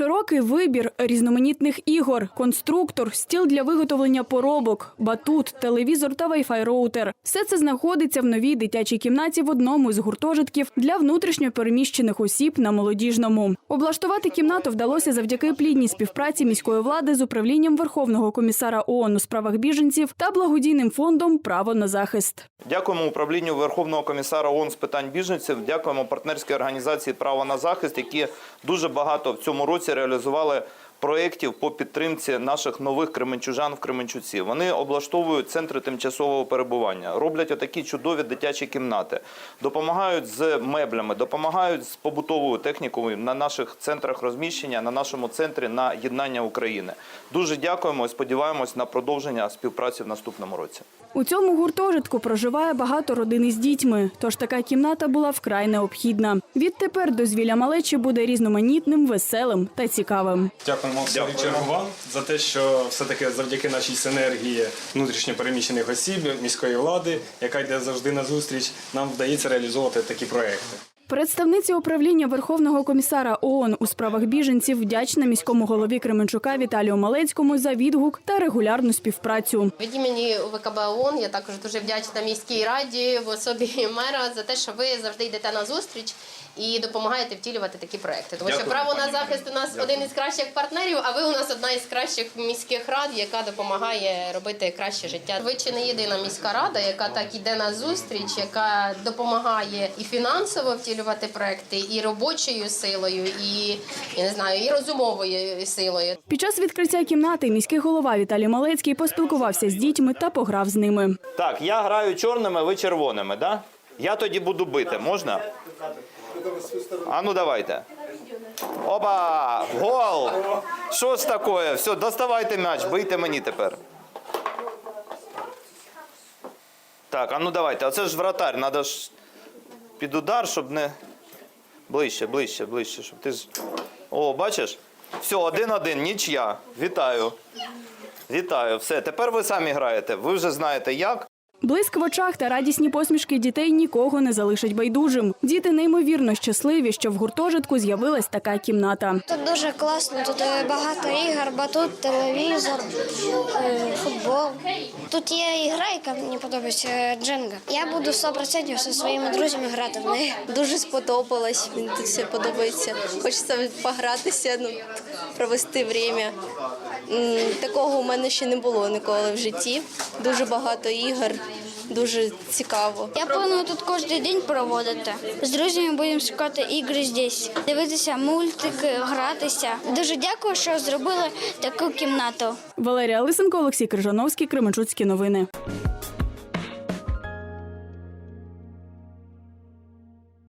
Широкий вибір різноманітних ігор, конструктор, стіл для виготовлення поробок, батут, телевізор та вайфай роутер. Все це знаходиться в новій дитячій кімнаті в одному із гуртожитків для внутрішньо переміщених осіб на молодіжному. Облаштувати кімнату вдалося завдяки плідній співпраці міської влади з управлінням Верховного комісара ООН у справах біженців та благодійним фондом Право на захист. Дякуємо управлінню Верховного комісара ООН з питань біженців. Дякуємо партнерській організації Право на захист, які дуже багато в цьому році реалізували проєктів по підтримці наших нових кременчужан в Кременчуці. Вони облаштовують центри тимчасового перебування, роблять отакі чудові дитячі кімнати, допомагають з меблями, допомагають з побутовою технікою на наших центрах розміщення, на нашому центрі на єднання України. Дуже дякуємо і сподіваємось на продовження співпраці в наступному році. У цьому гуртожитку проживає багато родин із дітьми, тож така кімната була вкрай необхідна. Відтепер дозвілля малечі буде різноманітним, веселим та цікавим. Дякуємо свою вам за те, що все-таки завдяки нашій синергії внутрішньо переміщених осіб, міської влади, яка йде завжди на зустріч, нам вдається реалізовувати такі проекти. Представниця управління Верховного комісара ООН у справах біженців вдячна міському голові Кременчука Віталію Малецькому за відгук та регулярну співпрацю. Від імені УВКБ ООН я також дуже вдячна міській раді в особі мера за те, що ви завжди йдете на зустріч і допомагаєте втілювати такі проекти. Тому що право на захист у нас один із кращих партнерів, а ви у нас одна із кращих міських рад, яка допомагає робити краще життя. Ви чи не єдина міська рада, яка так іде на зустріч, яка допомагає і фінансово втілювати проекти, і робочою силою, і я не знаю, і розумовою силою. Під час відкриття кімнати міський голова Віталій Малецький поспілкувався з дітьми та пограв з ними. Так, я граю чорними, ви червоними, да? Я тоді буду бити, можна? А ну давайте. Опа! Гол! Що ж таке? Все, доставайте м'яч, бийте мені тепер. Так, а ну давайте. Оце ж вратарь, треба ж під удар, щоб не. Ближче, ближче, ближче, щоб ти ж. О, бачиш? Все, один-один, нічия. Вітаю. Вітаю, все. Тепер ви самі граєте. Ви вже знаєте як. Блиск в очах та радісні посмішки дітей нікого не залишать байдужим. Діти неймовірно щасливі, що в гуртожитку з'явилась така кімната. Тут дуже класно, тут е, багато ігор, батут, телевізор, е, футбол. Тут є ігра, яка мені подобається е, Дженга. Я буду 100% зі своїми друзями грати в неї. Дуже сподобалось, мені тут все подобається. Хочеться погратися, ну, провести время. Такого у мене ще не було ніколи в житті. Дуже багато ігор, дуже цікаво. Я планую тут кожен день проводити. З друзями будемо шукати ігри здесь, дивитися мультики, гратися. Дуже дякую, що зробили таку кімнату. Валерія Лисенко, Олексій Крижановський, Кременчуцькі новини.